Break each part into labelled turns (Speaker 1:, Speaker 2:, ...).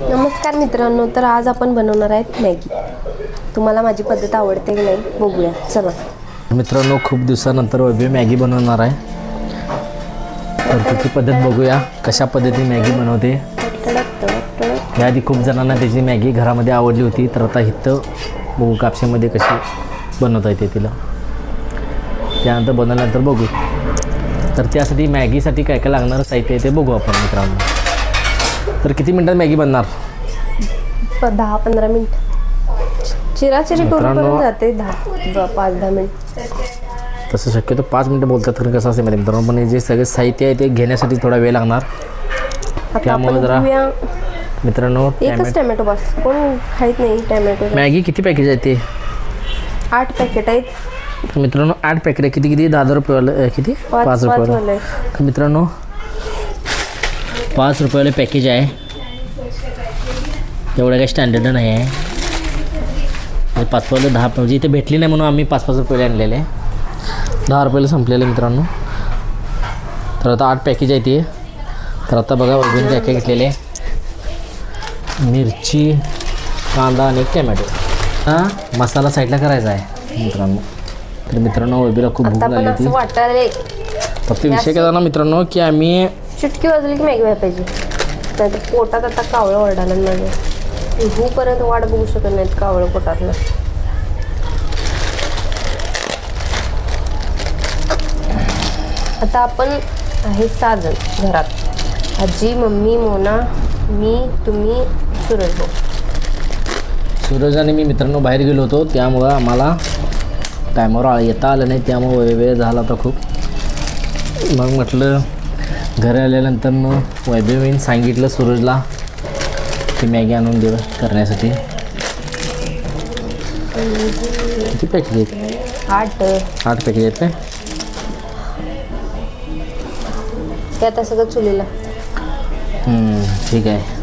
Speaker 1: नमस्कार मित्रांनो तर आज आपण बनवणार आहेत मॅगी. तुम्हाला माझी पद्धत आवडते की नाही बघूया. चला.
Speaker 2: मित्रांनो खूप दिवसानंतर वैभव मॅगी बनवणार आहे. तर तिची पद्धत बघूया कशा पद्धतीने मॅगी बनवते. याआधी खूप जणांना त्याची मॅगी घरामध्ये आवडली होती तर आता इथं बघू कापशामध्ये कशी बनवता येते तिला. त्यानंतर बनवल्यानंतर बघू. तर त्यासाठी मॅगीसाठी काय काय लागणारं साहित्य आहे ते बघू आपण मित्रांनो. तर किती मिनटात मॅगी बनणार?
Speaker 1: प- दहा पंधरा मिनिट. चिराचिरी करून
Speaker 2: मित्रांनो-
Speaker 1: जाते दहा पाच दहा मिनिट.
Speaker 2: तसं शक्यतो पाच मिनटं बोलतात कारण कसं असेल माहिती मित्रांनो? पण हे जे सगळे साहित्य आहे ते घेण्यासाठी थोडा वेळ लागणार.
Speaker 1: आता
Speaker 2: त्यामुळे
Speaker 1: आपण
Speaker 2: जरा
Speaker 1: घेऊया
Speaker 2: मित्रांनो
Speaker 1: एकच
Speaker 2: टॅमॅटो
Speaker 1: टॅमॅटो बस. कोण खाईत नाही टॅमॅटो
Speaker 2: मॅगी किती पॅकेज आहे ते?
Speaker 1: आठ पॅकेट आहेत.
Speaker 2: तर मित्रांनो आठ पॅकेट आहे. किती किती? दहा रुपयेवालं अं, किती?
Speaker 1: पाच वाले.
Speaker 2: तर मित्रांनो पाच रुपयाला पॅकेज आहे. एवढं काही स्टँडर्ड नाही आहे. पाच रुपयाला दहा म्हणजे इथे भेटली नाही म्हणून आम्ही पाच पाच रुपयाला आणलेले. दहा रुपयाला संपलेले मित्रांनो. तर आता आठ पॅकेज आहे ते. तर आता बघा अजून काय काय घेतलेले. मिरची कांदा आणि टॅमॅटो हा? मसाला साईडला करायचा आहे मित्रांनो. तर मित्रांनो वैबीला खूप भूक लागली होती. फक्त विषय काय झाला मित्रांनो की आम्ही
Speaker 1: चुटकी वाजली की मॅगी व्हायला पाहिजे नाहीतर पोटात आता कावळं ओरडायला माझं होऊपर्यंत वाट बघू शकत नाहीत कावळं पोटातलं. आता आपण आहे सहा जण घरात. आजी मम्मी मोना मी तुम्ही सुरज भाऊ.
Speaker 2: सूरज आणि मी मित्रांनो बाहेर गेलो होतो त्यामुळं आम्हाला टायमावर येता आलं नाही त्यामुळं वेळ वेळ झाला होता खूप. मग म्हटलं घरी आल्यानंतर मग वैभवीने सांगितलं सूरजला की मॅगी आणून देव करण्यासाठी. किती पॅकेज आहेत?
Speaker 1: आठ.
Speaker 2: आठ पॅकेज आहेत काय?
Speaker 1: ते आता सगळं चुलीला.
Speaker 2: ठीक आहे.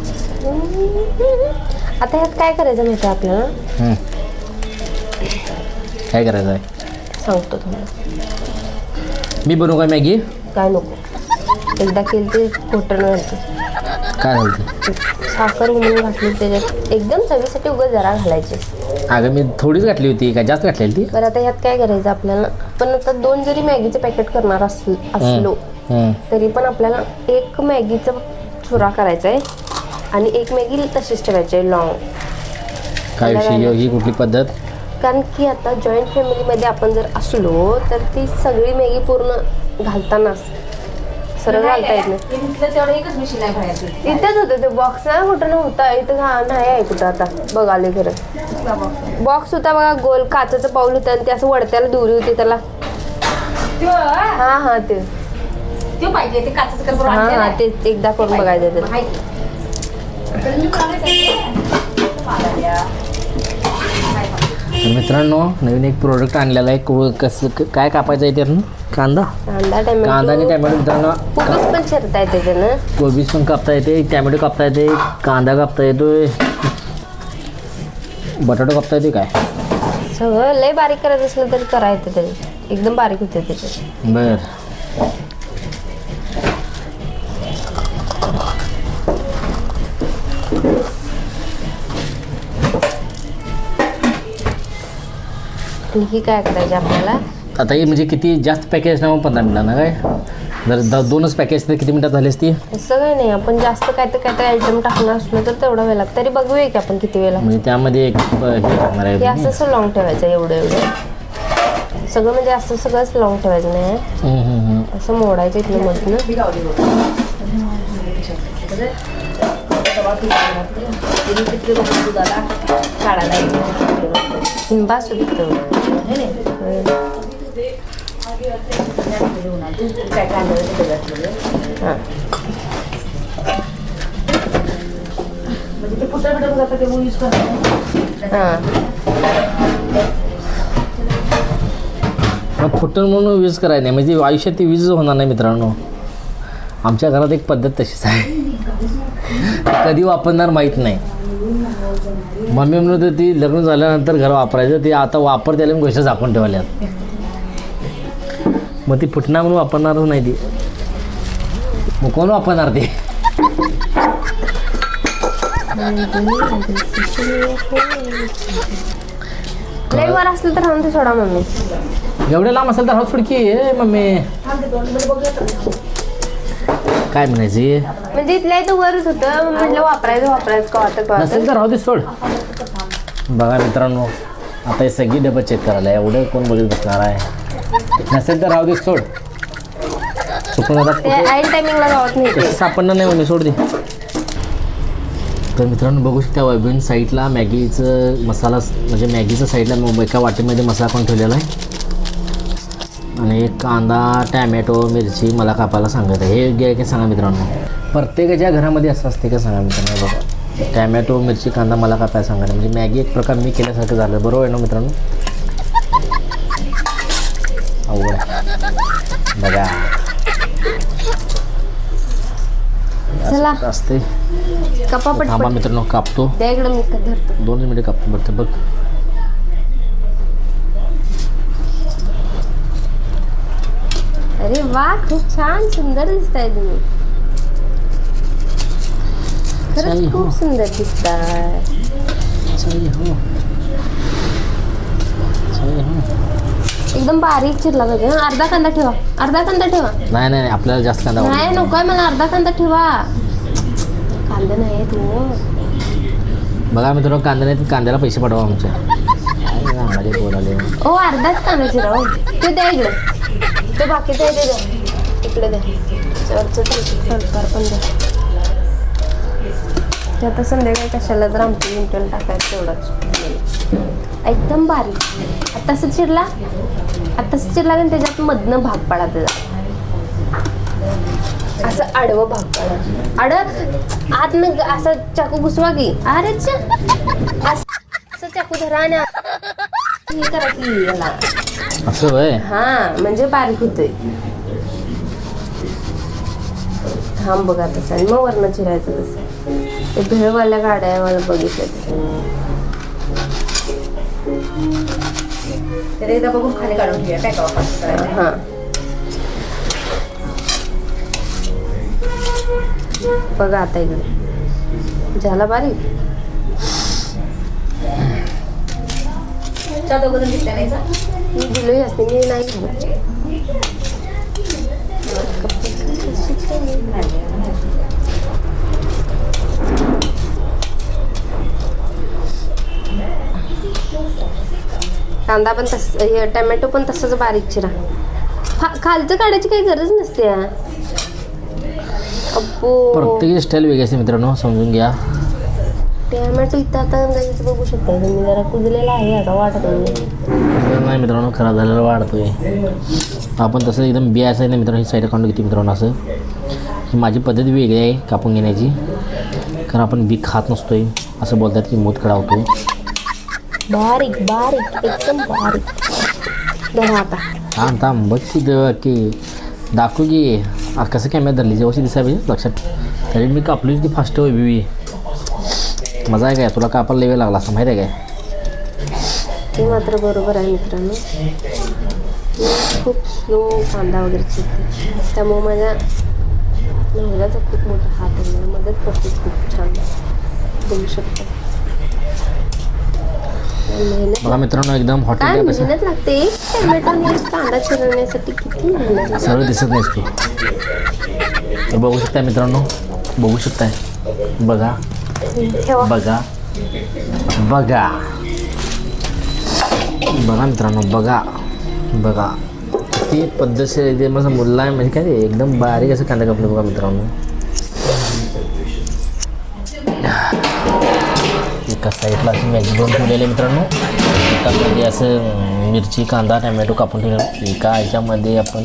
Speaker 1: आता ह्यात काय करायचं माहिती आहे आपल्याला.
Speaker 2: काय करायचं आहे?
Speaker 1: सांगतो तुम्हाला.
Speaker 2: मी बनवू काय मॅगी?
Speaker 1: काय नको. एकदा केली ते घालते
Speaker 2: काय?
Speaker 1: साखर उमळून घातली त्याच्यात. एकदम चवीसाठी उगाच जरा घालायचे.
Speaker 2: अगं मी थोडीच घातली होती. काय जास्त घातलेली ती
Speaker 1: बरं आता ह्यात काय करायचं आपल्याला? पण आता दोन जरी मॅगीचे पॅकेट करणार असलो
Speaker 2: हम्म.
Speaker 1: तरी पण आपल्याला एक मॅगीचा चुरा करायचा आहे आणि एक मॅगी तशीच ठेवायची आहे लॉंग
Speaker 2: काय विषय? ही कुठली पद्धत?
Speaker 1: कारण की आता जॉईंट फॅमिलीमध्ये आपण जर असलो तर ती सगळी मॅगी पूर्ण घालतानाच सरळ घालता येत नाही.
Speaker 3: तेवढं एकच मशीन आहे बाहेर
Speaker 1: इथेच होतं ते बॉक्स ना कुठं नव्हता. इथं घा- नाही आहे कुठं आता. बघाले खरं. बॉक्स होता बघा गोल काचाचं पाऊल होतं आणि ते असं वडत्याला दुरी होती त्याला. हा? हा ते
Speaker 3: पाहिजे ते काचच
Speaker 1: हा हा ते एकदा करून बघायचं त्याला.
Speaker 2: तर मित्रांनो नवीन एक प्रोडक्ट आणलेला आहे. को- कसं क- काय कापायचं आहे त्यातनं? कांदा?
Speaker 1: कांदा
Speaker 2: कांदा आणि
Speaker 1: टॅमॅटो
Speaker 2: मित्रांनो
Speaker 1: कोबीज पण चिरता येते त्यानं.
Speaker 2: कोबीज पण कापता येते टॅमॅटो कापता येते कांदा कापता येतोय. बटाटो कापता येते काय?
Speaker 1: सगळं लय बारीक करायचं असलं तरी करायचं त्याच्यात एकदम बारीक होते त्याच्यात
Speaker 2: बर.
Speaker 1: आणि ही काय करायची आपल्याला?
Speaker 2: आता हे म्हणजे किती जास्त पॅकेज ना पंधरा मिनिटांना काय? जर द दोनच पॅकेज तर किती मिनिटात झाली असती?
Speaker 1: असं काही नाही आपण जास्त काय तर काय तर आयटम टाकणार असलो तर तेवढा वेळ लागतो. तरी बघूया की आपण किती वेळ लागतो.
Speaker 2: म्हणजे त्यामध्ये एक हे टाकणार
Speaker 1: हे
Speaker 2: आहे
Speaker 1: असं असं लॉंग ठेवायचं एवढं एवढं. सगळं म्हणजे असं सगळंच लॉंग ठेवायचं नाही
Speaker 2: हम्म, हम्म, हम्म.
Speaker 1: असं मोडायचं इथलं मधनं. बास होतं हां हां
Speaker 2: फुटून म्हणून यूज करायला नाही. म्हणजे आयुष्यात ती वीज होणार नाही मित्रांनो. आमच्या घरात एक पद्धत तशीच आहे. कधी वापरणार माहीत नाही. मम्मी म्हणत होती लग्न झाल्यानंतर घर वापरायचं ते आता वापर त्याला गोष्ट झाकून ठेवल्यात. मग ती फुटणार म्हणून वापरणारच नाही ती. मग कोण वापरणार ते?
Speaker 1: असलं तर राहून ते सोडा मम्मी.
Speaker 2: एवढे लांब असेल तर हात फुडकी मम्मी. काय म्हणायची
Speaker 1: म्हणजे इथल्या इथं वरच होतं. मग म्हटलं वापरायचं वापरायचं का वाटत का
Speaker 2: नसेल तर राहू दे सोड. बघा मित्रांनो आता हे सगळी डबं चेक करायला एवढं कोण बघत बसणार आहे? नसेल तर राहू दे सोड. चुकून आता
Speaker 1: ते ऐन टायमिंगला गावात नाही
Speaker 2: कसं सापडणार नाही मम्मी सोड दे. तर मित्रांनो बघू शकता वैभवीन साईडला मॅगीचं मसाला म्हणजे मॅगीचं साईडला मग एका वाटीमध्ये मसाला पण ठेवलेला आहे? आणि कांदा टॅमॅटो मिरची मला कापायला सांगत आहे. हे घ्या की सांगा मित्रांनो. प्रत्येकाच्या घरामध्ये असं असते का सांगा मित्रांनो. बघा. टॅमॅटो मिरची कांदा मला कापायला सांगा म्हणजे मॅगी एक प्रकार मी केल्यासारखं झालं. बरोबर आहे ना मित्रांनो? अवघड आहे. बघा.
Speaker 1: चला.
Speaker 2: असते.
Speaker 1: कपा
Speaker 2: मित्रांनो कापतो. दोन मिनिटे कापतो. बघतो बघ.
Speaker 1: अरे वा खूप छान सुंदर दिसताय तुम्ही खरंच
Speaker 2: हो.
Speaker 1: खूप सुंदर दिसताय
Speaker 2: हो. हो.
Speaker 1: एकदम बारीक चिरला पाहिजे हं. अर्धा कांदा ठेवा अर्धा कांदा ठेवा
Speaker 2: नाही नाही नाही, आपल्याला जास्त कांदा
Speaker 1: नाही
Speaker 2: आवडतो.
Speaker 1: नकोय मला अर्धा कांदा ठेवा कांदा नाही तू
Speaker 2: बघा मित्रांनो कांदा नाही तर कांद्याला पैसे पाठवा आमच्या काय सांगाले बोलाले
Speaker 1: ओ अर्धाच कांदा चिरा हो ते द्या इकडे ते बाकीचं आहे ते द्या इकडे द्या सरकार पण द्या आता संध्याकाळी कशाला तर आमचं मिंटल टाकायचं तेवढंच. एकदम बारीक. आत्ताच चिरला? आत्ताच चिरला आणि त्याच्यात मधनं भाग पडा त्याचा. असं आडवं भाग पडा. आड न असं चाकू घुसवा की. अरे असं असं चाकू धरा आणि हे करा की याला.
Speaker 2: असं होय?
Speaker 1: हा म्हणजे बारीक होतोय. थांब बघा तसं. आणि मग वरण चिरायचं तसं. ते भेळवाल्या गाड्या मला बघितलं
Speaker 3: ते. एकदा बघून खाली काढून ठेवूया काय का वापस करायला
Speaker 1: हा. बघा आता इकडे. झाला बारीक?
Speaker 3: दोघं नाही?
Speaker 1: मी असते मी नाही. कांदा पण तस हे टमॅटो पण तसंच बारीक चिरा खालचं काढायची काही गरज नसते हा. अप्पो
Speaker 2: प्रत्येक स्टाईल वेगळी असते मित्रांनो समजून घ्या
Speaker 1: टमॅटो इथं आता जायचं बघू शकता तुम्ही जरा कुजलेला आहे आता वाटत नाही
Speaker 2: मित्रांनो खराब झालेला वाढतोय. आपण तसं एकदम बियाचं आहे ना मित्रांनो ही साईड काढून घेते मित्रांनो असं. ही माझी पद्धत वेगळी आहे कापून घेण्याची. कारण आपण बी खात नसतोय असं बोलतात की मूत कडा होतो
Speaker 1: बारीक बारीक एकदम बारीक. धरा आता.
Speaker 2: थांब थांब बघ की की दाखवू की. आ, कसं कॅमेरा धरली जेव्हा दिसाय पाहिजे लक्षात तरी मी कापली की फास्ट होय बिवी मजा आहे काय? तुला कापायला लेवे लागला असं माहिती आहे काय?
Speaker 1: ते मात्र बरोबर आहे मित्रांनो. खूप स्लो कांदा वगैरे चिरते. त्यामुळे माझ्या नवऱ्याचा खूप मोठा हात आहे. मला मदत करते खूप छान. बघू शकता.
Speaker 2: बघा मित्रांनो एकदम हॉटेल
Speaker 1: मेहनत लागते? एक टोमॅटो आणि एक कांदा चिरवण्यासाठी किती मेहनत.
Speaker 2: सरळ दिसत नाहीस तू. तर बघू शकताय मित्रांनो. बघू शकताय. बघा.
Speaker 1: ठेवा.
Speaker 2: बघा. बघा. बघा मित्रांनो बघा. बघा. ती पद्धतशीर ते माझा मुलगा आहे म्हणजे काय ते एकदम बारीक असं कांदा कापलं बघा मित्रांनो. एका साईडला असं मॅगी बनवून ठेवलेली आहे मित्रांनो. एकामध्ये असं मिरची कांदा टमॅटो कापून ठेवलं एका ह्याच्यामध्ये आपण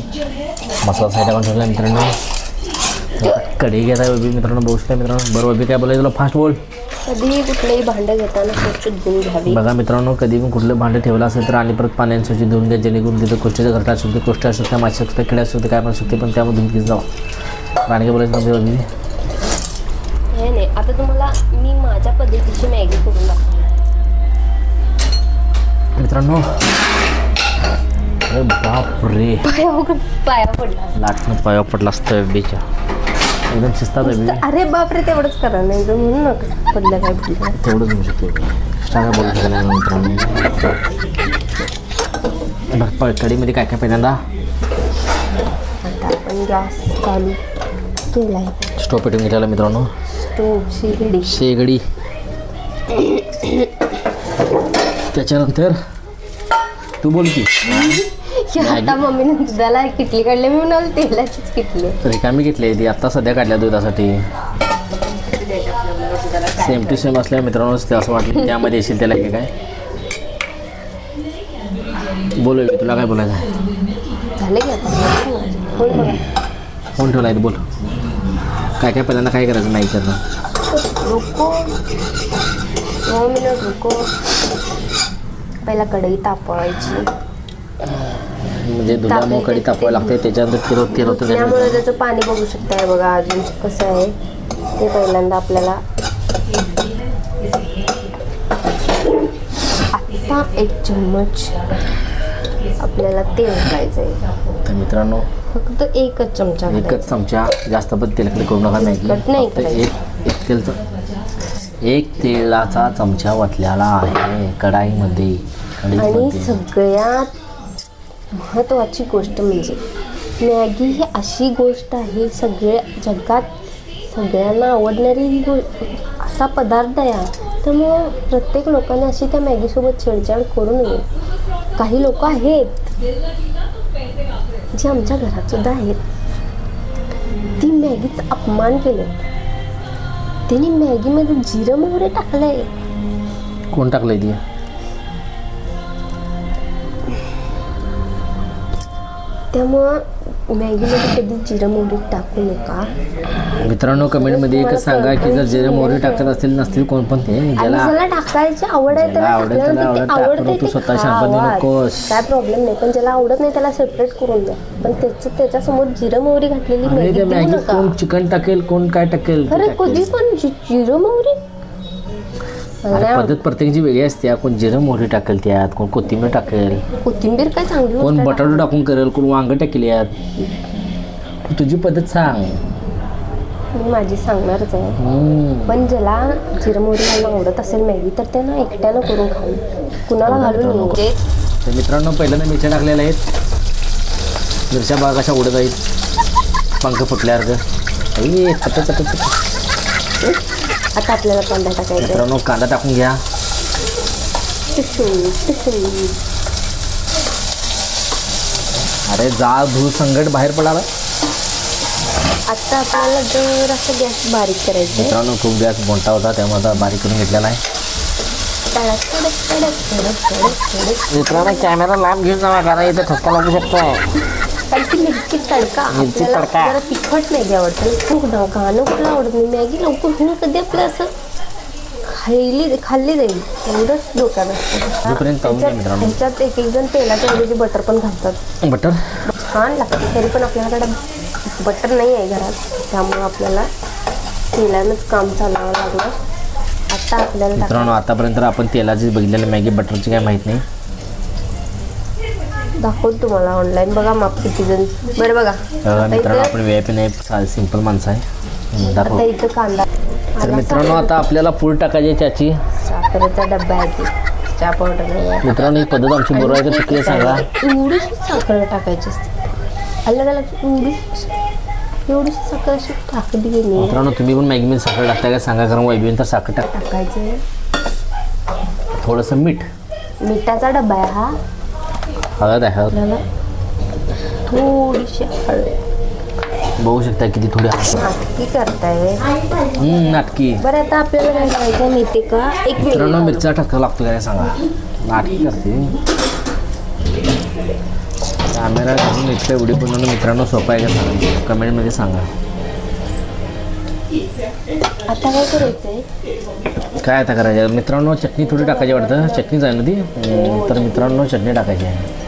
Speaker 2: मसाला साईड आपण ठेवला मित्रांनो. कढई घेत आहे उभी मित्रांनो बघू शकता मित्रांनो बरं उभी काय बोलायचं तुला? फास्ट बोल.
Speaker 1: कधीही कुठलंही भांडं घेताना स्वच्छ धुवून घ्यावी.
Speaker 2: बघा मित्रांनो कधी पण कुठलं भांडं ठेवलं असेल तर आणि परत पाण्याने स्वच्छ धुवून घ्या जेणेकरून तिथं कोष्टीचं घरटा असू शकते कोष्ट असू शकते माशी असू शकते किड्या असू शकते काय पण शकते पण त्यामध्ये धुवून घेत जावा. आणि काय बोलायचं तुमच्या बाबतीत?
Speaker 1: हे नाही आता तुम्हाला मी माझ्या पद्धतीची मॅगी करून दाखवते
Speaker 2: मित्रांनो अरे बाप रे
Speaker 1: पाया पडला.
Speaker 2: लाटणं पाया पडला असतं बेच्या. एकदम शिस्तात हवी
Speaker 1: नुसतं अरे बापरे तेवढंच करा नाही तर म्हणून नका. पडलं काय
Speaker 2: तेवढंच होऊ शकते एक्स्ट्रा काय बोलू शकत नाही मित्रांनो. बरं प कढीमध्ये काय काय पहिल्यांदा?
Speaker 1: आता आपण गॅस चालू केला आहे
Speaker 2: स्टोव पेटून घेतलेला मित्रांनो.
Speaker 1: स्टोवची घडी
Speaker 2: शेगडी. त्याच्यानंतर तू बोल की.
Speaker 1: आता मम्मीने दुधाला किटली काढली मी म्हणाल तेलाचीच किटली.
Speaker 2: रिकामी घेतली ती? आत्ता सध्या काढल्या दुधासाठी. सेम टू सेम असल्या मित्रांनो असं वाटलं त्यामध्ये येशील त्याला हे काय? बोलू मी तुला काय बोलायचं आहे?
Speaker 1: की
Speaker 2: फोन ठेवला बोल. काय काय पहिल्यांदा काय करायचं नाही
Speaker 1: रुको. पहिला कढई तापवायची.
Speaker 2: म्हणजे दुधामुळे कडी तापवायला लागते त्याच्यानंतर तेल होतं
Speaker 1: त्यामुळे त्याचं पाणी बघू शकताय बघा अजून कसं आहे. ते पहिल्यांदा आपल्याला आता एक चम्मच आपल्याला तेल घालायचं आहे
Speaker 2: तर मित्रांनो
Speaker 1: फक्त एकच चमचा
Speaker 2: एकच चमचा जास्त पण तेलकडे करू नका
Speaker 1: नाही
Speaker 2: फक्त. एक एक तेलचा एक तेलाचा चमचा वतलेला आहे कढाईमध्ये.
Speaker 1: आणि सगळ्यात महत्त्वाची गोष्ट म्हणजे मॅगी ही अशी गोष्ट आहे सगळ्या जगात सगळ्यांना आवडणारी ही गो असा पदार्थ आहे त्यामुळं प्रत्येक लोकांनी अशी त्या मॅगीसोबत छेडछाड करू नये. काही लोक आहेत जे आमच्या घरातसुद्धा आहेत. ती मॅगीचा अपमान केले त्यांनी मॅगीमध्ये जिरं मोहरे टाकलंय.
Speaker 2: कोण टाकलंय ती?
Speaker 1: त्यामुळं मॅगीमध्ये कधी जिरं मोहरी टाकू नका
Speaker 2: मित्रांनो कमेंटमध्ये एकच सांगा की जर जिरे मोहरी टाकत असतील नसतील कोण पण ते
Speaker 1: आणि
Speaker 2: ज्याला
Speaker 1: ज्याला टाकायची आवड आहे त्याला
Speaker 2: आवडेल त्याला
Speaker 1: टाकल्यानंतर ते
Speaker 2: आवडेल,
Speaker 1: आवडते
Speaker 2: टाकू नको,
Speaker 1: ते
Speaker 2: स्वतः शांतपणे. नकोस.
Speaker 1: काय प्रॉब्लेम नाही पण ज्याला आवडत नाही त्याला सेपरेट करून द्या पण त्याच्या त्याच्यासमोर जिरं मोहरी घातलेली
Speaker 2: आणि
Speaker 1: मॅगी
Speaker 2: त्या
Speaker 1: देऊ
Speaker 2: मॅगीत
Speaker 1: नका
Speaker 2: कोण चिकन टाकेल कोण काय टाकेल ते
Speaker 1: अरे
Speaker 2: टाकेल.
Speaker 1: कधी पण जि- जिरं मोहरी
Speaker 2: आणि पद्धत प्रत्येकाची वेगळी असते कोण जिरं मोहरी टाकेल त्यात कोण कोथिंबीर टाकेल.
Speaker 1: कोथिंबीर काय चांगली
Speaker 2: कोण
Speaker 1: गोष्ट.
Speaker 2: बटाटो टाकून करेल कोण वांग टाकेल यात. तुझी पद्धत सांग.
Speaker 1: मी माझी सांगणारच आहे.
Speaker 2: हम्म.
Speaker 1: पण ज्याला जिरं मोहरी घालणं आवडत असेल मॅगी तर त्यांना एकट्यानं करून खाऊ. कुणाला घालून म्हणजे?
Speaker 2: तर मित्रांनो पहिल्यांदा मिरच्या टाकलेल्या आहेत. मिरच्या बाग अशा उडत आहेत. पंख फुटल्यासारखं. आई, चट, चट, चट.
Speaker 1: आता आपल्याला कांदा टाकायचा आहे.
Speaker 2: मित्रांनो कांदा टाकून घ्या.
Speaker 1: Tissue tissue.
Speaker 2: अरे जा धू संकट बाहेर पडाला
Speaker 1: आता आपल्याला जर असं गॅस बारीक करायचं आहे.
Speaker 2: मित्रांनो खूप गॅस मोठा होता त्यामुळे आता बारीक करून घेतलेला आहे.
Speaker 1: तडक तडक तडक तडक तडक तडक
Speaker 2: मित्रांनो कॅमेरा लांब घेऊन जावा कारण इथे ठसका लागू शकतो
Speaker 1: पण ती मिरची तडका.
Speaker 2: मिरची
Speaker 1: आपल्याला
Speaker 2: तडका.
Speaker 1: जरा तिखट मॅगी आवडते खूप ना गाणं कुठलं आवडत. नाही मॅगी लवकर होऊन कधी आपलं असं खाल्ली खाल्ली जाईल. एवढंच डोक्यात असतं.
Speaker 2: जोपर्यंत मित्रांनो.
Speaker 1: ह्याच्यात एक एक जण तेलाच्या ऐवजी बटर पण घालतात.
Speaker 2: बटर?
Speaker 1: छान लागते. तरी पण आपल्याकडे बटर नाही आहे घरात. त्यामुळे आपल्याला तेलानंच काम चालावं लागलं. आता आपल्याला
Speaker 2: मित्रांनो आतापर्यंत आपण तेलाची बघितलेली मॅगी बटरची काय माहीत नाही.
Speaker 1: दाखवतो तुम्हाला ऑनलाईन बघा माप किती जण. बरं बघा. आता
Speaker 2: मित्रांनो
Speaker 1: इथं
Speaker 2: आपण व्ही आय पी नाही सिंपल माणसं आहे. दाखव.
Speaker 1: आता इथं कांदा.
Speaker 2: तर मित्रांनो आता आपल्याला फूड टाकायची आहे त्याची.
Speaker 1: साखरेचा डब्बा आहे ती. चहा पावडर नाही आहे.
Speaker 2: मित्रांनो ही पद्धत आमची बरोबर आहे का चुकली आहे सांगा.
Speaker 1: एवढीशी साखर टाकायची असते. आलं त्याला एवढीच एवढीशी साखर अशी टाकली गेली
Speaker 2: मित्रांनो तुम्ही पण मॅगीमध्ये साखर टाकताय का सांगा कारण वैभवीन तर साखर टाक
Speaker 1: टाकायचे
Speaker 2: थोडंसं मीठ.
Speaker 1: मिठाचा डब्बा आहे हा.
Speaker 2: हळद आहे हळद.
Speaker 1: आपल्याला थोडीशी हळद.
Speaker 2: बघू शकता किती थोडी हळद.
Speaker 1: नाटकी करताय.
Speaker 2: हम्म, नाटकी.
Speaker 1: बरं आता आपल्याला काय करायचं माहिती का? एक
Speaker 2: मित्रांनो
Speaker 1: मिनिट
Speaker 2: मिरच्या टाकावं लागतो काय सांगा. नाटकी करते. कॅमेरा इतकं व्हिडिओ बनवणं मित्रांनो सोपं आहे का सांगा? कमेंटमध्ये सांगा.
Speaker 1: आता काय करायचंय?
Speaker 2: काय आता करायचं? मित्रांनो चटणी थोडी टाकायची वाटतं. चटणीच आहे ना ती? हम्म, तर मित्रांनो चटणी टाकायची आहे.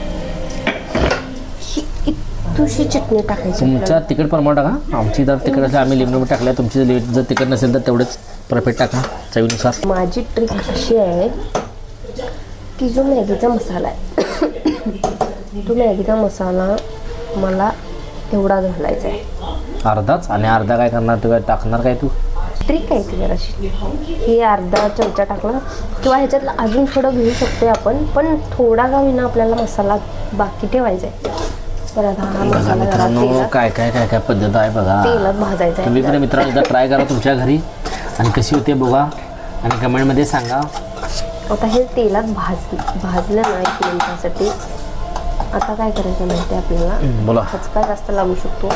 Speaker 1: इतुशी चटणी टाकायची
Speaker 2: तुमच्या तिखट प्रमाण टाका. आमची जर तिखट असेल आम्ही लिंबू टाकल्या तुमची जर जर तिखट नसेल तर तेवढंच परफेक्ट टाका चवीनुसार.
Speaker 1: माझी ट्रिक अशी आहे की जो मॅगीचा मसाला आहे तो मॅगीचा मसाला मला एवढा घालायचा आहे.
Speaker 2: अर्धाच? आणि अर्धा काय करणार तू? काय टाकणार काय तू?
Speaker 1: ट्रिक आहे ती जराशी. ही अर्धा चमचा टाकला. किंवा ह्याच्यातलं अजून थोडं घेऊ शकतोय आपण पण थोडा का होईना आपल्याला मसाला बाकी ठेवायचा आहे. तर आता हा
Speaker 2: बघा
Speaker 1: मसाला जरा
Speaker 2: मित्रांनो
Speaker 1: तेलात
Speaker 2: काय काय काय काय पद्धत आहे बघा.
Speaker 1: तेलात भाजायचा
Speaker 2: तुम्ही
Speaker 1: आहे
Speaker 2: पण मित्रांनो एकदा ट्राय करा तुमच्या घरी. आणि कशी होते बघा. आणि कमेंटमध्ये सांगा.
Speaker 1: आता हे तेलात भाज भाजलं ना एक मिनिटासाठी आता काय करायचं माहिती आहे आपल्याला?
Speaker 2: हम्म, बोला.
Speaker 1: खचका जास्त लागू शकतो.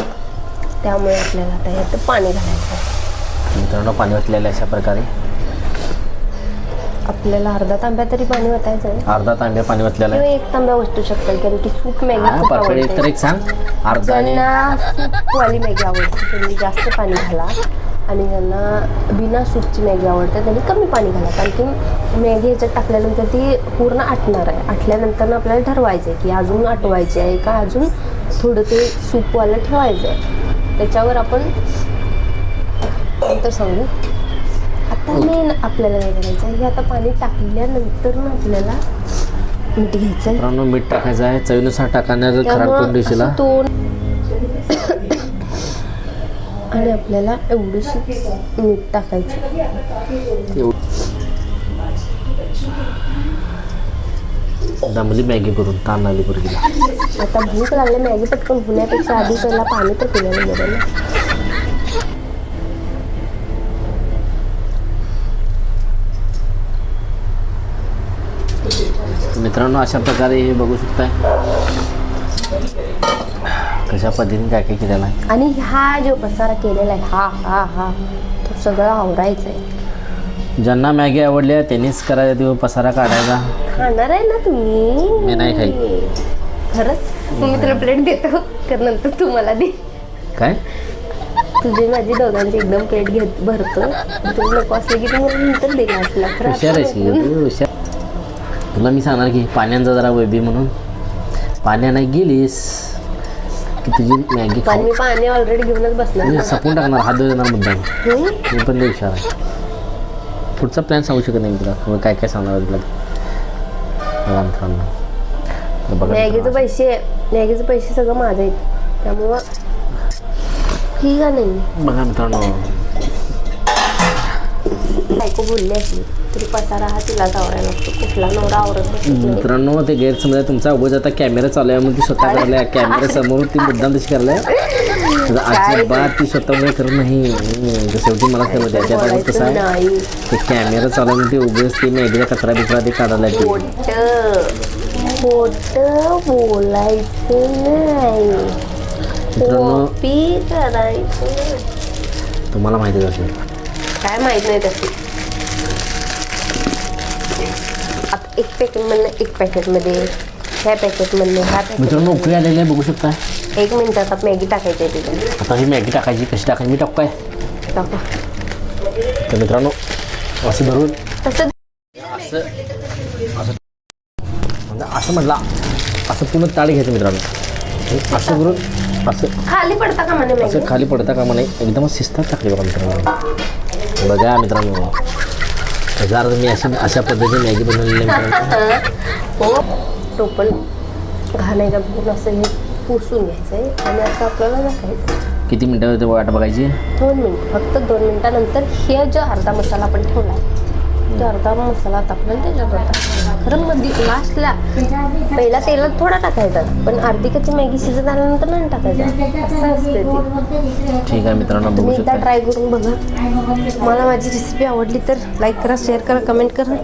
Speaker 1: त्यामुळे आपल्याला आता ह्यात पाणी घालायचं आहे.
Speaker 2: मित्रांनो पाणी वाटलेलं आहे अशा प्रकारे.
Speaker 1: आपल्याला अर्धा तांब्या तरी पाणी वाटायचं आहे.
Speaker 2: अर्धा तांब्या पाणी
Speaker 1: किंवा
Speaker 2: आहे.
Speaker 1: एक तांब्या वस्तू शकतात कारण की सूप मॅगी
Speaker 2: परफेक्ट एक तर एक सांग. अर्धा आणि
Speaker 1: ज्यांना सूपवाली मॅगी आवडते त्यांनी जास्त पाणी घाला. आणि ज्यांना बिना सूपची मॅगी आवडते त्यांनी कमी पाणी घाला. कारण की मॅगी ह्याच्यात टाकल्यानंतर ती पूर्ण आटणार आहे. आटल्यानंतर आपल्याला ठरवायचं आहे की अजून आटवायचे आहे का अजून थोडं ते सूपवालं ठेवायचं आहे. त्याच्यावर आपण नंतर सांगू. आता मेन आपल्याला काय करायचं आहे हे आता पाणी टाकल्यानंतर ना आपल्याला मीठ घ्यायचं आहे
Speaker 2: मित्रांनो मीठ टाकायचं आहे. चवीनुसार टाकण्याचं खराब
Speaker 1: त्यामुळं असं दोन आणि आपल्याला एवढीशी मीठ टाकायचं.
Speaker 2: दमली मॅगी करून ताण आली पोरगीला.
Speaker 1: आता भूक लागली मॅगी पटकन होण्यापेक्षा आधी पहिला पाणी तर पिण्याला बरं ना.
Speaker 2: मित्रांनो अशा प्रकारे हे बघू शकताय. कशा पद्धतीने काय काय केलेलं आहे.
Speaker 1: आणि हा जो पसारा केलेला आहे हा हा हा तो सगळं आवरायचा आहे.
Speaker 2: ज्यांना मॅगी आवडली आहे त्यांनीच करायचा तो पसारा काढायचा.
Speaker 1: खाणार आहे ना तुम्ही?
Speaker 2: मी नाही खाईत.
Speaker 1: खरंच? मी तुला प्लेट देतो तर नंतर तू मला दे.
Speaker 2: काय?
Speaker 1: तुझी माझी दोघांची एकदम प्लेट घेत भरतो. तुला नको असलं की तू मला नंतर दे खरं
Speaker 2: हुशार. तुला मी सांगणार की पाण्याचा जरा वेबी म्हणून. पाण्याने गेलीस की तुझी मॅगी
Speaker 1: पण मी पाणी ऑलरेडी घेऊनच बसणार.
Speaker 2: सपून टाकणार हात देणार मुद्दाम? मी पण लई हुशार आहे. पुढचा प्लॅन सांगू शकत नाही तुला. मग काय काय सांगणार तुला? बघा मित्रांनो.
Speaker 1: मॅगीचे. पैसे मॅगीचे पैसे सगळं माझे आहेत. त्यामुळं ठीक आहे नाही.
Speaker 2: बघा मित्रांनो.
Speaker 1: बोलली असली तरी पसारा हा तिलाच लागतो. कुठला नवरा आवरत बसत नाही.
Speaker 2: मित्रांनो ते गैरसमज आहे. तुमचा अगोज आता कॅमेरा चालू आहे म्हणून ती स्वतः करायला कॅमेरा समोर ती मुद्दाम तशी करायला तुझं अजिबात ती स्वतः करत नाही. हम्म, तर शेवटी मला खरं त्याच्यात आता कसं
Speaker 1: बोलायचं
Speaker 2: आहे.
Speaker 1: नाही.
Speaker 2: ते कॅमेरा चालू आहे म्हणून ते उगेच ती मॅगीला कचरा बिचरा ते काढायला येते
Speaker 1: खोट खोट बोलायचं नाही.
Speaker 2: मित्रांनो.
Speaker 1: कॉपी करायचं.
Speaker 2: तुम्हाला माहितीच असेल
Speaker 1: काय माहीत नाही तशी. एक पॅकेटमधनं एक पॅकेटमध्ये ह्या पॅकेटमधनं ह्या पॅकेट
Speaker 2: मित्रांनो उकळी आलेली आहे बघू शकता
Speaker 1: एक मिनिटात मॅगी टाकायची आहे तिथे.
Speaker 2: आता ही मॅगी टाकायची कशी टाकायची मी टाकू काय
Speaker 1: टाका.
Speaker 2: तर मित्रांनो असं धरून
Speaker 1: तसं
Speaker 2: असं असं. म्हणजे असं म्हटला असं पूर्ण ताळ घ्यायचं मित्रांनो. आणि असं करून असं.
Speaker 1: खाली पडता का म्हणे मॅगी.
Speaker 2: असं खाली पडता का म्हणे एकदम शिस्तात टाकली बघा मित्रांनो. बघा मित्रांनो. हजार मी अशा अशा पद्धतीने मॅगी बनवलेली आहे.
Speaker 1: हो टोपण घालायचं पूर्ण असं हे पुसून घ्यायचं आहे आणि असं आपल्याला टाकायचं
Speaker 2: किती मिनटं ते वाट बघायची?
Speaker 1: दोन मिनिट फक्त दोन मिनिटानंतर हे जो अर्धा मसाला आपण ठेवला आहे तो अर्धा मसाला आता आपल्याला त्याच्यात होता. मध्ये लास्टला पहिला तेलात थोडा टाकायचा पण अर्धी कच्ची मॅगी शिजत आल्यानंतर नाही टाकायचं. असं असते ते.
Speaker 2: ठीक आहे मित्रांनो बघू
Speaker 1: तुम्ही एकदा
Speaker 2: शकता.
Speaker 1: ट्राय करून बघा. मला माझी रेसिपी आवडली तर लाईक करा शेअर करा कमेंट करा.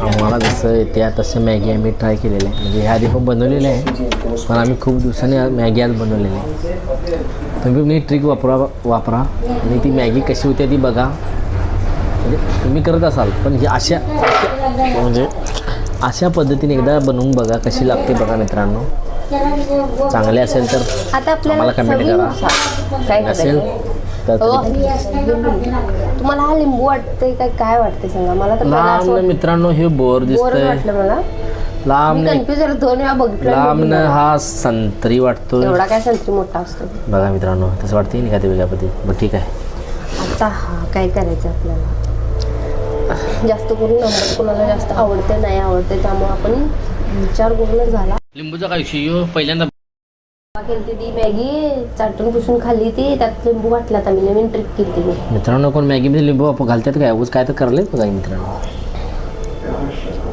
Speaker 2: आम्हाला जसं येते तसं मॅगी आम्ही ट्राय केलेलं आहे. म्हणजे ह्या आधी पण बनवलेलं आहे पण आम्ही खूप दिवसांनी मॅगी आज बनवलेली आहे. तुम्ही मी ट्रिक वापरा वापरा. आणि ती मॅगी कशी होते ती बघा. म्हणजे तुम्ही करत असाल पण ही अशा म्हणजे? अशा पद्धतीने एकदा बनवून बघा कशी लागते बघा मित्रांनो. चांगले असेल तर
Speaker 1: आता आपल्याला
Speaker 2: comment करा.
Speaker 1: काय करायचं?
Speaker 2: तर
Speaker 1: तुम्हाला हा लिंबू वाटतंय काय काय वाटतंय सांगा? मला तर
Speaker 2: लांब मित्रांनो हे बोर दिसतंय.
Speaker 1: वाटलं मला
Speaker 2: लांब
Speaker 1: कन्फ्युज दोन वेळा बघितलं
Speaker 2: लांब हा संत्री वाटतोय.
Speaker 1: एवढा काय संत्री मोठा असतो?
Speaker 2: बघा मित्रांनो तसं वाटते नाही का ते वेगळ्या पद्धती बरं ठीक आहे.
Speaker 1: आता हा काय करायचं आपल्याला? जास्त करून आंबट कोणाला जास्त आवडते नाही आवडते त्यामुळे आपण विचार करूनच झाला.
Speaker 2: लिंबूचा काय विषय? पहिल्यांदा
Speaker 1: केली ती मॅगी चाटून पुसून खाल्ली ती त्यात लिंबू वाटला मी नवीन ट्रिक केली मी.
Speaker 2: मित्रांनो कोण मॅगीमध्ये लिंबू घालतात काय? उगाच काय तर करलेत बघा मित्रांनो.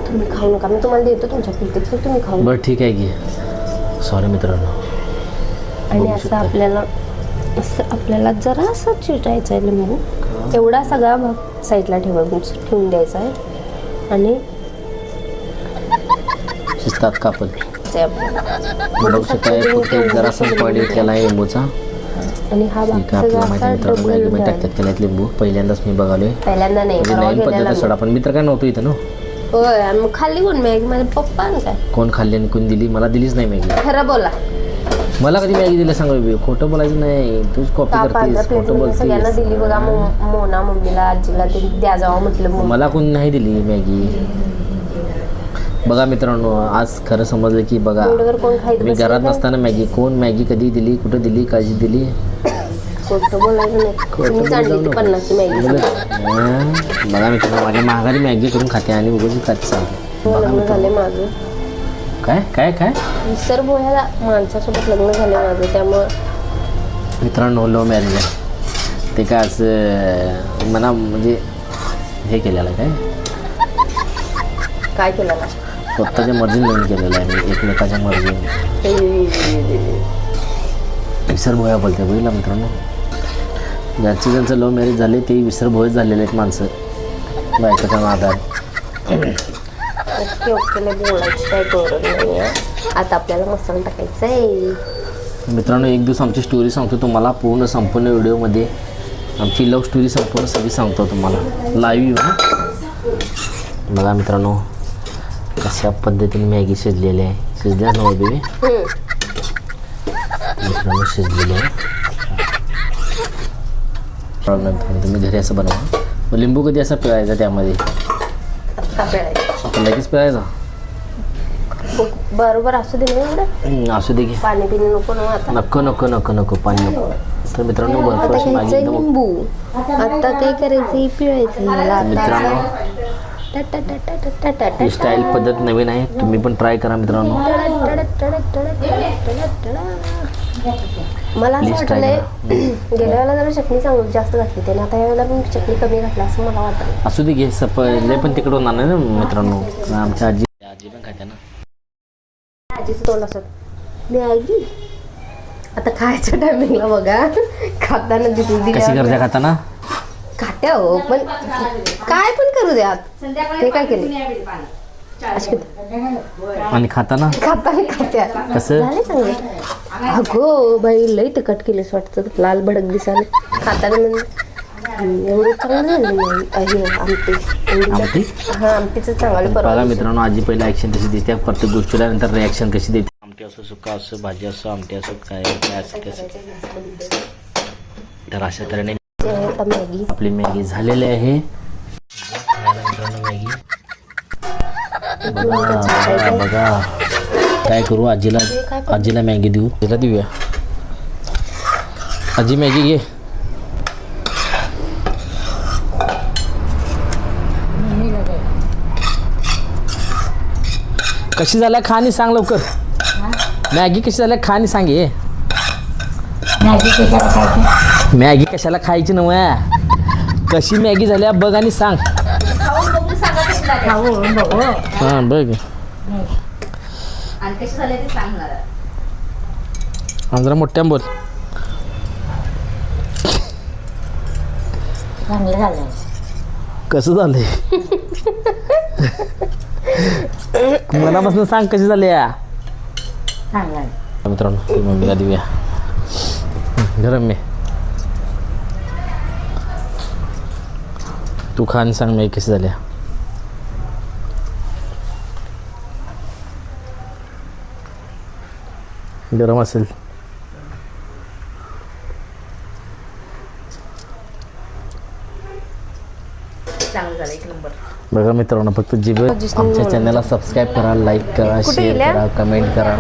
Speaker 1: तुम्ही खाऊ नका मी तुम्हाला देतो तुमच्या किलतीत तर तुम्ही खाऊ
Speaker 2: बरं ठीक आहे की. सॉरी मित्रांनो.
Speaker 1: आणि असं. आपल्याला असं आपल्याला जरा असं चिटायचं आहे लिंबू. एवढा सगळा भाग साईडला ठेवून ठेवून द्यायचा आहे. आणि
Speaker 2: शिस्तात कापल. बघू शकताय फक्त एक जरासा पॉईंट घेतलेला आहे लिंबूचा.
Speaker 1: आणि हा
Speaker 2: आपल्याला टाकतात लिंबू. पहिल्यांदाच मी बघालोय.
Speaker 1: पहिल्यांदा नाही
Speaker 2: नवीन पद्धत सोडा पण मित्र काय नव्हतो इथं ना.
Speaker 1: होय मग खाल्ली कोण मॅगी माझ्या पप्पा काय?
Speaker 2: कोण खाल्ली आणि कोण दिली? मला दिलीच नाही मॅगी.
Speaker 1: खरं बोला.
Speaker 2: मला कधी मॅगी दिली सांगा बेबी खोटं बोलायचं नाही. तूच कॉपी करतेस खोटं
Speaker 1: सगळ्यांना
Speaker 2: बोलतेस.
Speaker 1: दिली बघा मो- मोना मम्मीला आजीला ते द्या जावं म्हटलं मग
Speaker 2: मला कोण नाही दिली मॅगी. बघा मित्रांनो आज खरं समजलं की बघा
Speaker 1: रोडवर कोण खायचं
Speaker 2: मी घरात? नसताना मॅगी कोण मॅगी कधी दिली कुठं दिली काळजी दिली?
Speaker 1: खोटं बोलायचं नाही. तुम्ही
Speaker 2: बोलायचं
Speaker 1: जाणली ती
Speaker 2: नको.
Speaker 1: पन्नासची मॅगी
Speaker 2: बोलत हां. बघा मित्रांनो माझ्या महागारी मॅगी करून खाते आणि उगाच खाते सांगते
Speaker 1: हो, लग्न झाले माझं.
Speaker 2: काय? काय काय?
Speaker 1: विसर बोयाला माणसासोबत लग्न झाले माझं त्यामुळं
Speaker 2: मित्रांनो लव्ह मॅरेज आहे. ते काय असं मना म्हणजे हे केलेलं आहे काय?
Speaker 1: काय केलं
Speaker 2: स्वतःच्या मर्जीने लग्न केलेलं आहे मी एकमेकाच्या मर्जीने. विसर भोया बोलते बघितला मित्रांनो? ज्यांचं ज्यांचं लव्ह मॅरेज झाले ते विसर भोयच झालेले आहेत माणसं. बायकाच्या नादात
Speaker 1: ओके ओके लय बोलायची गरज नाही आहे आता आपल्याला मसाला टाकायचा आहे
Speaker 2: मित्रांनो एक दिवस आमची स्टोरी सांगतो तुम्हाला. पूर्ण संपूर्ण व्हिडिओमध्ये आमची लव्ह स्टोरी संपूर्ण सगळी सांगतो तुम्हाला. लाईव्ह बघा मित्रांनो कशा पद्धतीने मॅगी शिजलेली आहे. शिजल्या ना बेबी
Speaker 1: हम्म.
Speaker 2: मित्रांनो शिजलेली आहे. तुम्ही घरी असं बनवा. लिंबू कधी असा पिळायचा त्यामध्ये?
Speaker 1: आता
Speaker 2: आपण लगेच पिळायचा
Speaker 1: बरोबर असू दे ना एवढं
Speaker 2: असू दे की
Speaker 1: पाणी पिणे नको ना आता
Speaker 2: नको नको नको नको पाणी नको तर मित्रांनो
Speaker 1: आता
Speaker 2: अशी
Speaker 1: लिंबू आता काय करायचं पिळायचं ह्याला आता
Speaker 2: मित्रांनो
Speaker 1: टा- टा- टा- टा- टा- टा- टा- टा-
Speaker 2: ही स्टाईल पद्धत नवीन आहे तुम्ही पण ट्राय करा मित्रांनो
Speaker 1: टडक- टडक- टडक- टडक- टडक- टडक- टडक. मला असं वाटलंय. गेल्या वेळेला जरा चटणी चांगली जास्त घातली त्याने आता यावेळेला मी चटणी कमी घातली असं मला वाटलं.
Speaker 2: असू दे घे सप लय पण तिकडे होणार नाही ना मित्रांनो. आमच्या आजी आजी पण खाते ना.
Speaker 1: आजीचं तोंड असत मॅगी आता खायच्या टायमिंगला बघा. खाताना दिसून
Speaker 2: कशी करते खाताना?
Speaker 1: खात्या हो पण काय पण करू द्यात ते काय केले.
Speaker 2: आणि खाताना
Speaker 1: खाताना खात्या.
Speaker 2: कसं?
Speaker 1: अगो बाई लई तिखट केलेस वाटतं. लाल भडक दिसाले खाताना म्हणजे एवढं चांगलं आमटी. हा आमटीचं चांगलं
Speaker 2: मित्रांनो आजी पहिले ॲक्शन कशी देते? प्रत्येक गोष्टीला नंतर रिॲक्शन कशी देते? आमटी असो सुका असो भाजी असो आमटी असो काय काय असं कसं तर अशा तऱ्हेने आपली मॅगी झालेली आहे. बघा बघा काय करू आजीला आजीला मॅगी देऊ तिला देऊया आजी मॅगी घे कशी झाल्या खा आणि सांग लवकर. मॅगी कशी झाल्या खा आणि सांग ये. मॅगी कशाला खायची नव्हे. कशी मॅगी झाल्या बघ आणि सांग. हा बघ. आंध्रा मोठ्या बोल. कसं झालंय? मनापासून सांग कशी झाली या? मित्रांनो मम्मीला देऊया. गरम मी तू खान सांग मी कशी झाल्या गरम असेल
Speaker 3: चांगलं झालं एक नंबर
Speaker 2: बघा मित्रांनो फक्त
Speaker 1: नाही
Speaker 2: आमच्या. चॅनलला सबस्क्राईब करा लाईक करा शेअर? करा कमेंट करा